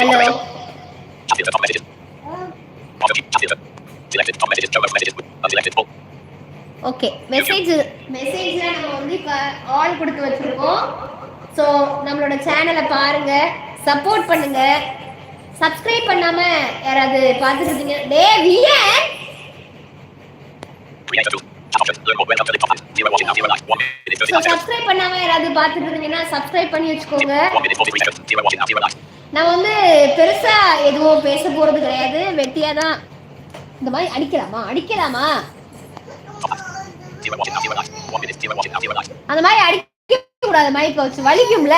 Hello okay message மெசேஜ்ல நம்ம வந்து இப்போ ஆல் கொடுத்து வச்சிருக்கோம். ஸோ நம்மளோட சேனலை பாருங்க சப்போர்ட் பண்ணுங்க. சப்ஸ்கிரைப் பண்ணாம யாராவது பார்த்துட்டு டே வியன் ஸோ சப்ஸ்கிரைப் பண்ணாம யாராவது பார்த்துட்டு இருந்தீங்கன்னா சப்ஸ்கிரைப் பண்ணி வச்சுக்கோங்க. நான் வந்து பெருசா எதுவும் பேச போறது கிடையாது. வெட்டியா தான் இந்த மாதிரி அடிக்கலாமா? அடிக்கலாமா? அந்த மாதிரி அடிக்க கூடாது மைக்க வச்சு. வலிக்கும்ல?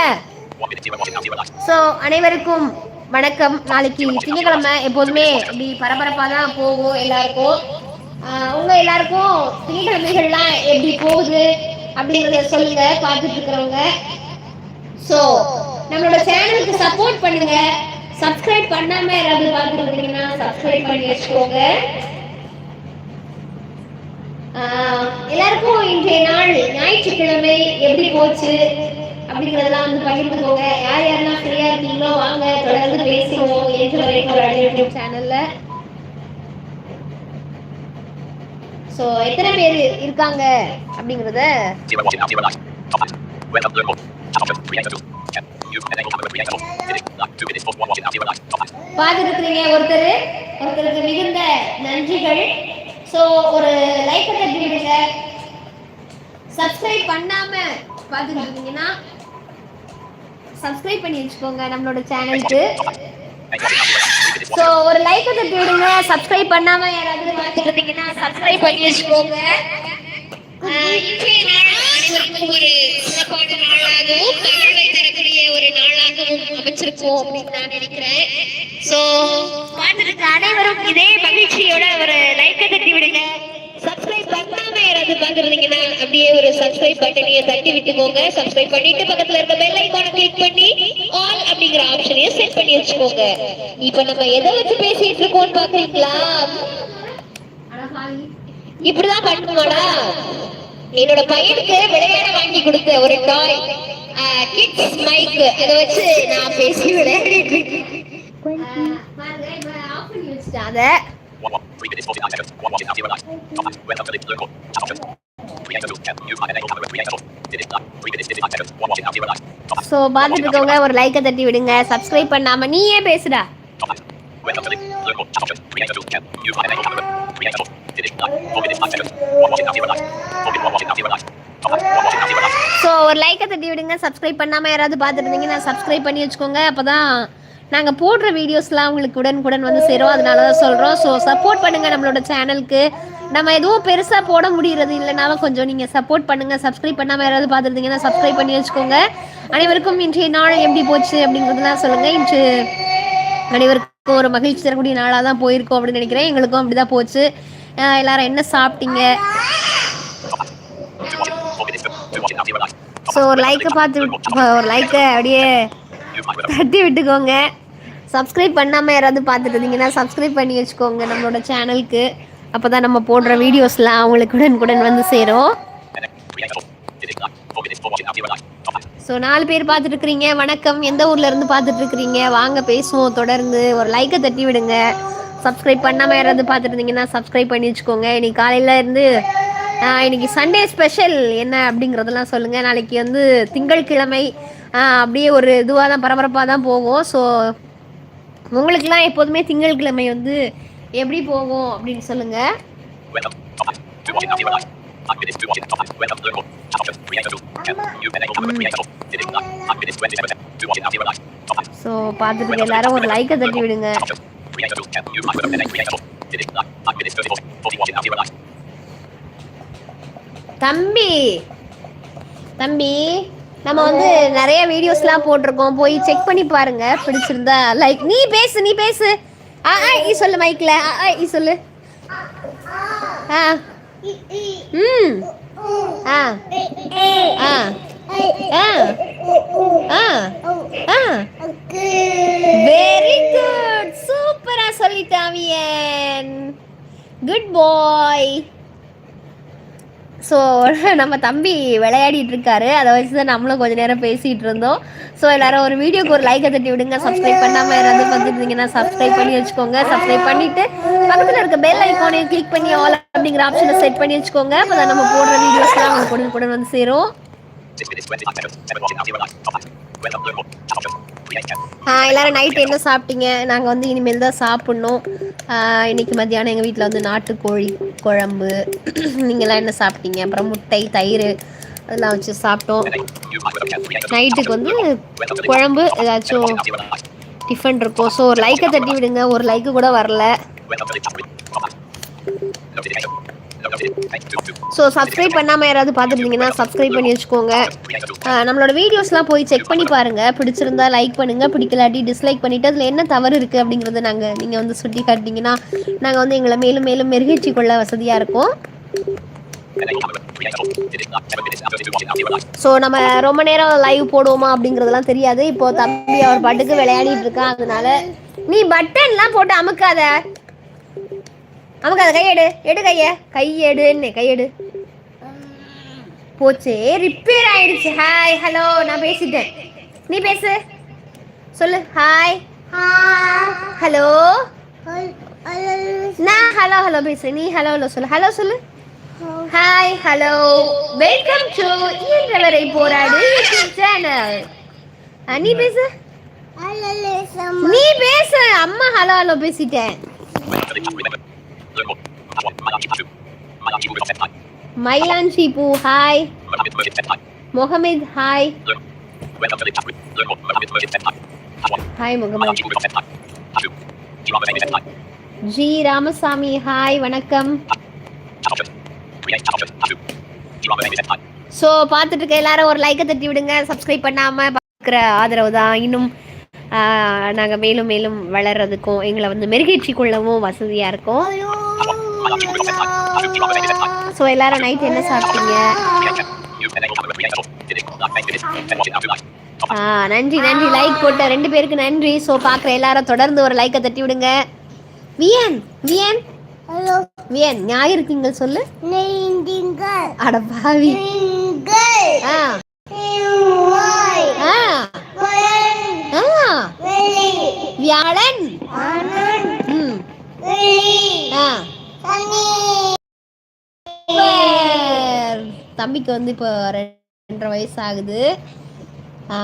ஸோ அனைவருக்கும் வணக்கம். நாளைக்கு திங்கக்கிழமை எப்போதுமே இப்படி பரபரப்பாக தான் போகும் எல்லாருக்கும். உங்க எல்லாருக்கும் திங்கக்கிழமைகள்லாம் எப்படி போகுது அப்படிங்கறத சொல்லுங்க பார்த்துட்டு இருக்கிறவங்க. ஸோ நம்மளோட சேனலுக்கு சப்போர்ட் பண்ணுங்க சப்ஸ்கிரைப் பண்ணாம யாராவது பார்த்துட்டு இருந்தீங்கன்னா சப்ஸ்கிரைப் பண்ணி வச்சுக்கோங்க ஆஹ் எல்லாருக்கும் இன்றைய நாள் ஞாயிற்றுக்கிழமை எப்படி போச்சு அப்படிங்கறதெல்லாம் வந்து பகிர்ந்துக்கோங்க யார் யாரெல்லாம் ஃப்ரீயா இருக்கீங்களோ வாங்க தொடர்ந்து பேசுவோம் என்று வரைக்கும் ஒரு யூடியூப் சேனல்ல ஸோ எத்தனை பேர் இருக்காங்க அப்படிங்கறத பார்த்துட்டு ஒருத்தர் ஒருத்தருக்கு மிகுந்த நன்றிகள். ஸோ ஒரு லைக் தட்டி விடுங்க. சப்ஸ்கிரைப் பண்ணாம பார்த்துட்டு இருக்கீங்கன்னா சப்ஸ்கிரைப் பண்ணி வச்சுக்கோங்க நம்மளோட சேனலுக்கு ஸோ ஒரு லைக் தட்டி விடுங்க. சப்ஸ்கிரைப் பண்ணாம யாராவது பார்த்துட்டு இருந்தீங்கன்னா சப்ஸ்கிரைப் பண்ணி வச்சுக்கோங்க. இன்றைய நாள் அனைவருக்கும் ஒரு சிறப்பான நாளாகவும் ஒரு நாளாகவும் அப்படின்னு நான் நினைக்கிறேன். சோ பார்த்துட்டு அனைவரும் இதே மகிழ்ச்சியோட ஒரு லைக்கை தட்டி விடுங்க. சப்ஸ்கிரைப் பண்ணாம யாராவது பார்த்துருந்தீங்கன்னா அப்படியே ஒரு சப்ஸ்கிரைப் பட்டனையை தட்டி விட்டுக்கோங்க சப்ஸ்கிரைப் பண்ணிட்டு பக்கத்துல இருக்க பெல் ஐக்கான கிளிக் பண்ணி ஆல் அப்படிங்கிற ஆப்ஷனையும் செட் பண்ணி வச்சுக்கோங்க. இப்போ நம்ம எதை வச்சு பேசிட்டு இருக்கோம்னு பாக்குறீங்களா இப்படிதான் பண்ணுவாடா என்னோட பையனுக்கு விளையாட வாங்கி கொடுத்த ஒரு டாய் கிட்ஸ் மைக் அதை வச்சு நான் பேசி விளையாடிட்டு இருக்கேன். அதை ஸோ பார்த்துட்டு இருக்கவங்க ஒரு லைக்கை தட்டி விடுங்க. சப்ஸ்கிரைப் பண்ணாம நீயே பேசுடா. ஸோ ஒரு லைக்கை தட்டி விடுங்க. சப்ஸ்கிரைப் பண்ணாமல் யாராவது பார்த்துருந்தீங்கன்னா சப்ஸ்கிரைப் பண்ணி வச்சுக்கோங்க. அப்போ தான் நாங்கள் போடுற வீடியோஸ்லாம் உங்களுக்கு உடனுக்குடன் வந்து சேரும். அதனால தான் சொல்கிறோம் ஸோ சப்போர்ட் பண்ணுங்கள் நம்மளோட சேனலுக்கு நம்ம எதுவும் பெருசாக போட முடியறது இல்லைனாலும் கொஞ்சம் நீங்கள் சப்போர்ட் பண்ணுங்கள் சப்ஸ்கிரைப் பண்ணாமல் யாராவது பார்த்துருந்தீங்கன்னா சப்ஸ்கிரைப் பண்ணி வச்சுக்கோங்க. அனைவருக்கும் இன்றைய நாள் எப்படி போச்சு அப்படிங்கிறதுலாம் சொல்லுங்கள் இன்று அனைவருக்கும் ஒரு மகிழ்ச்சி தரக்கூடிய நாளாக தான் போயிருக்கோம் அப்படின்னு நினைக்கிறேன். எங்களுக்கும் அப்படி தான் போச்சு எல்லாரும் என்ன சாப்பிட்டீங்க? ஸோ ஒரு லைக்கை பார்த்து ஒரு லைக்கை அப்படியே தட்டி விட்டுக்கோங்க. சப்ஸ்கிரைப் பண்ணாமல் யாராவது பார்த்துட்டு இருந்தீங்கன்னா சப்ஸ்கிரைப் பண்ணி வச்சுக்கோங்க நம்மளோட சேனலுக்கு அப்போ தான் நம்ம போடுற வீடியோஸ்லாம் அவங்களுக்கு உடனுக்குடன் வந்து சேரும். ஸோ நாலு பேர் பார்த்துட்டு இருக்கிறீங்க. வணக்கம். எந்த ஊர்ல இருந்து பார்த்துட்டு இருக்கிறீங்க? வாங்க பேசுவோம். தொடர்ந்து ஒரு லைக்கை தட்டி விடுங்க. சப்ஸ்கிரைப் பண்ணாமல் யாராவது பார்த்துட்டு இருந்தீங்கன்னா சப்ஸ்கிரைப் பண்ணி வச்சுக்கோங்க. இன்னைக்கு காலையில இருந்து இன்னைக்கு சண்டே ஸ்பெஷல் என்ன அப்படிங்கிறதெல்லாம் சொல்லுங்க. நாளைக்கு வந்து திங்கட்கிழமை அப்படியே ஒரு இதுவாக தான் பரபரப்பாக தான் போகும் ஸோ உங்களுக்குலாம் எப்போதுமே திங்கட்கிழமை வந்து எப்படி போகும் அப்படின்னு சொல்லுங்க. ஸோ பார்த்துட்டு எல்லாரும் ஒரு லைக்கை தட்டி விடுங்க. தம்பி. தம்பி நம்ம வந்து நிறைய வீடியோஸ்லாம் போட்டிருக்கோம். போய் செக் பண்ணி பாருங்க. பிடிச்சிருந்தா லைக் நீ பேசு நீ பேசு. ஆ ஆ ஈ சொல்லு மைக்கில் ஆ ஆ ஈ சொல்லு. ஆ. ம். ஆ. ஆ. ஆ. ஆ. ஆ. வெரி குட் சூப்பரா சொல்லிட்டாவியன் குட் பாய் ஸோ நம்ம தம்பி விளையாடிட்டு இருக்காரு அதை வச்சு தான் நம்மளும் கொஞ்ச நேரம் பேசிட்டு இருந்தோம் ஸோ எல்லாரும் ஒரு வீடியோக்கு ஒரு லைக்கை தட்டி விடுங்க. சப்ஸ்கிரைப் பண்ணாம யாராவது பார்த்துருந்தீங்கன்னா சப்ஸ்கிரைப் பண்ணி வச்சுக்கோங்க. சப்ஸ்கிரைப் பண்ணிட்டு பக்கத்தில் இருக்க பெல் ஐக்கானையும் கிளிக் பண்ணி ஆல் அப்படிங்கிற ஆப்ஷனை செட் பண்ணி வச்சுக்கோங்க. அப்போ தான் நம்ம போடுற வீடியோஸ்லாம் உங்களுக்கு உடனுக்குடன் வந்து சேரும். எல்லாரும் நைட் என்ன சாப்பிட்டீங்க? நாங்கள் வந்து இனிமேல் தான் சாப்பிட்ணும். இன்னைக்கு மத்தியானம் எங்கள் வீட்டில் வந்து நாட்டுக்கோழி குழம்பு நீங்களாம் என்ன சாப்பிட்டீங்க? அப்புறம் முட்டை தயிர் அதெல்லாம் வச்சு சாப்பிட்டோம். நைட்டுக்கு வந்து குழம்பு ஏதாச்சும் டிஃபன் இருக்கும். ஸோ ஒரு லைக்கை தட்டி விடுங்க. ஒரு லைக்கு கூட வரல. ஸோ சப்ஸ்கிரைப் பண்ணாமல் யாராவது பார்த்துருந்தீங்கன்னா சப்ஸ்கிரைப் பண்ணி வச்சுக்கோங்க. நம்மளோட வீடியோஸ்லாம் போய் செக் பண்ணி பாருங்க. பிடிச்சிருந்தா லைக் பண்ணுங்க. பிடிக்கலாட்டி டிஸ்லைக் பண்ணிட்டு அதில் என்ன தவறு இருக்கு அப்படிங்கிறத நாங்கள் நீங்கள் வந்து சுட்டி காட்டிங்கன்னா நாங்கள் வந்து எங்களை மேலும் மேலும் மெருகேற்றி கொள்ள வசதியாக இருக்கும். ஸோ நம்ம ரொம்ப நேரம் லைவ் போடுவோமா அப்படிங்கிறதெல்லாம் தெரியாது. இப்போ தம்பி அவர் பாட்டுக்கு விளையாடிட்டு இருக்கான் அதனால நீ பட்டன்லாம் போட்டு அமுக்காத. அமுக்காத கையெடு. எடு கைய. கையெடுன்னு கையெடு. போச்சே ரிப்பேர் ஆயிடுச்சு. ஹாய் ஹலோ நான் பேசிட்டேன். நீ பேசு. சொல்லு. ஹாய் ஹலோ நான் ஹலோ ஹலோ பேசு. நீ ஹலோ ஹலோ சொல்லு. ஹலோ சொல்லு. ஹாய் ஹலோ வெல்கம் டு இயன்றவரை போராடு சேனல். நீ பேசு. நீ பேசு. அம்மா ஹலோ ஹலோ பேசிட்டேன். மயிலாஞ்சி பூ hi Mohammed hi hi Mohammed. G Ramasamy hi வணக்கம். ஸோ பார்த்துட்டு இருக்க எல்லாரும் ஒரு லைக்கை தட்டி விடுங்க. சப்ஸ்கிரைப் பண்ணாம பார்க்குற ஆதரவு தான் இன்னும் நாங்கள் மேலும் மேலும் வளர்றதுக்கும் எங்களை வந்து மெருகேற்றி கொள்ளவும் வசதியாக இருக்கும். ஸோ எல்லாரும் நைட் என்ன சாப்பிட்டீங்க? நன்றி நன்றி. லைக் போட்ட ரெண்டு பேருக்கு நன்றி. ஸோ பார்க்குற எல்லாரும் தொடர்ந்து ஒரு லைக்கை தட்டி விடுங்க. வியன் வியன். ஹலோ வியன் ஞாயிறு திங்கள் சொல்லு அட பாவி. ஆ. ஆ. வியாழன். ஆ. தம்பிக்கு வந்து இப்போ ரெண்டரை வயசு ஆகுது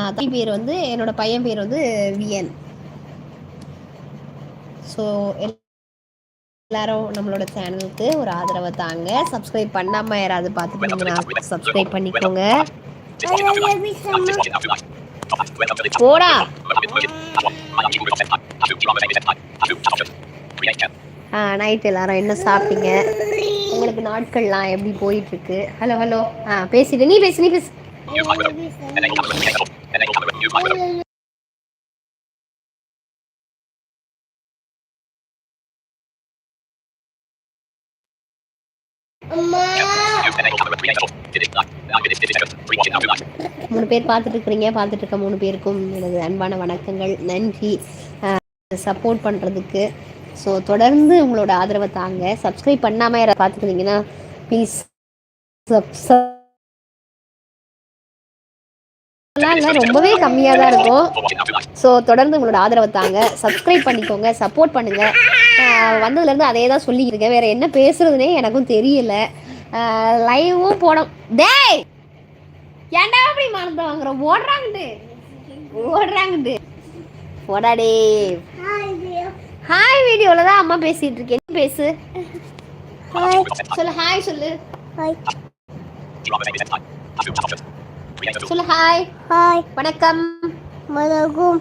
தம்பி பேர் வந்து என்னோட பையன் பேர் வந்து வியன் ஸோ எல்லாரும் நம்மளோட சேனலுக்கு ஒரு ஆதரவை தாங்க. சப்ஸ்கிரைப் பண்ணாம யாராவது பார்த்துட்டீங்கன்னா சப்ஸ்கிரைப் பண்ணிக்கோங்க. போடா ஆ நைட் எல்லாரும் என்ன சாப்பிட்டீங்க? உங்களுக்கு நாட்கள்லாம் எப்படி போயிட்டு இருக்கு ஹலோ ஹலோ ஆ பேசிட்டு நீ பேசு நீ பேசு. மூணு பேர் பார்த்துட்டு இருக்கிறீங்க பார்த்துட்டு இருக்க மூணு பேருக்கும் எனது அன்பான வணக்கங்கள். நன்றி. சப்போர்ட் பண்ணுறதுக்கு ஸோ தொடர்ந்து உங்களோட ஆதரவை தாங்க. சப்ஸ்கிரைப் பண்ணாமல் யாராவது பார்த்துருந்தீங்கன்னா ப்ளீஸ் ரொம்பவே கம்மியாக தான் இருக்கும். ஸோ தொடர்ந்து உங்களோட ஆதரவை தாங்க. சப்ஸ்கிரைப் பண்ணிக்கோங்க சப்போர்ட் பண்ணுங்க. வந்ததுல வந்ததுலேருந்து அதே தான் சொல்லிக்கிறேன் வேற என்ன பேசுறதுனே எனக்கும் தெரியல. லைவும் போட டேய்! ஏன்டா அப்படி மறந்து வாங்குறோம் ஓடுறாங்கட்டு ஓடுறாங்கட்டு போடாடே ஹாய் வீடியோல தான் அம்மா பேசிட்டு இருக்கேன். பேசு. ஹாய் சொல்லு ஹாய் சொல்லு. ஹாய் சொல்லு ஹாய் ஹாய் வணக்கம். மலகும்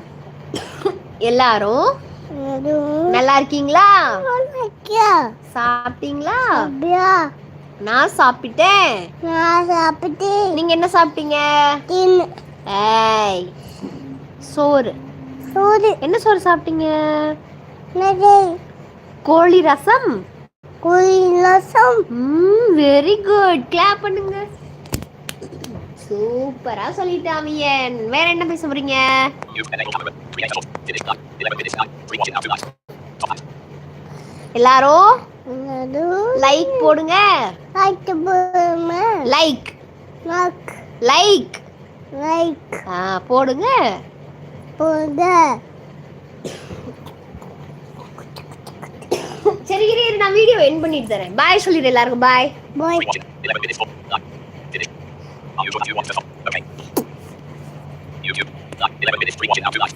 எல்லாரும் நல்லா இருக்கீங்களா? சாப்பிட்டீங்களா? நான் சாப்பிட்டேன். நான் சாப்பிட்டு நீங்க என்ன சாப்பிட்டீங்க? ஏய் சோறு. சூடு என்ன சோறு சாப்பிட்டீங்க? கோழி ரசம்? குயிலசம் ம் வெரி குட் கிளாப் பண்ணுங்க. சூப்பரா சொல்லிட்டாமியன் வேற என்ன பேச போறீங்க? எல்லாரும் லைக் போடுங்க. லைக் லைக் லைக் ஆ போடுங்க. போடுங்க. சரி இரு இரு, நான் வீடியோ என் பண்ணிட்டு தரேன் பாய் சொல்லிடு எல்லாருக்கும் பாய் பாய் Watching 11 minutes for live. Finish. Are you sure you want to stop? Okay. YouTube. Live. 11 minutes. Free watching now to live.